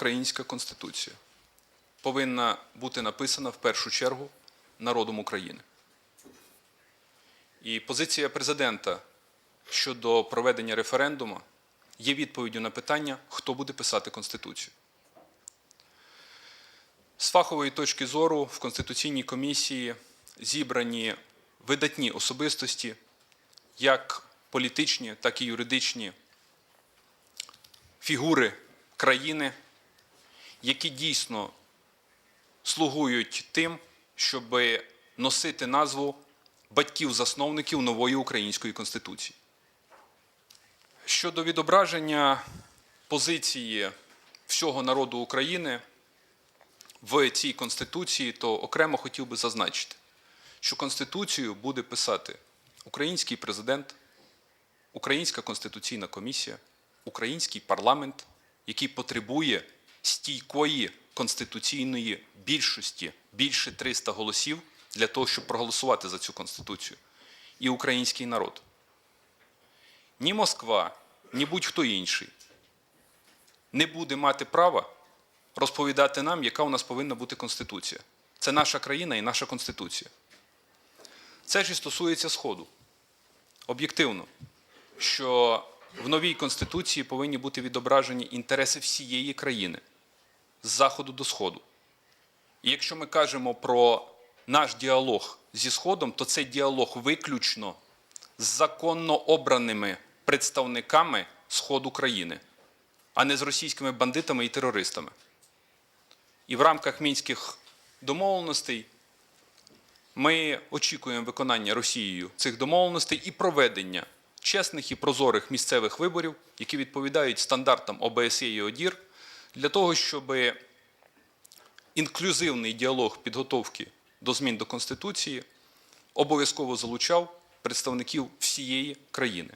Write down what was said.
українська конституція повинна бути написана в першу чергу народом України. І позиція президента щодо проведення референдуму є відповіддю на питання, хто буде писати Конституцію. З фахової точки зору в Конституційній комісії зібрані видатні особистості, як політичні, так і юридичні фігури країни, які дійсно слугують тим, щоб носити назву батьків-засновників нової української конституції. Щодо відображення позиції всього народу України в цій конституції, то окремо хотів би зазначити, що конституцію буде писати український президент, Українська конституційна комісія, український парламент, який потребує стійкої конституційної більшості, більше 300 голосів для того, щоб проголосувати за цю конституцію, і український народ. Ні Москва, ні будь-хто інший не буде мати права розповідати нам, яка у нас повинна бути конституція. Це наша країна і наша конституція. Це ж і стосується Сходу. Об'єктивно, що в новій конституції повинні бути відображені інтереси всієї країни з заходу до сходу. І якщо ми кажемо про наш діалог зі Сходом, то це діалог виключно з законно обраними представниками Сходу країни, а не з російськими бандитами і терористами. І в рамках мінських домовленостей ми очікуємо виконання Росією цих домовленостей і проведення чесних і прозорих місцевих виборів, які відповідають стандартам ОБСЄ і ОДІР, для того, щоб інклюзивний діалог підготовки до змін до Конституції обов'язково залучав представників всієї країни.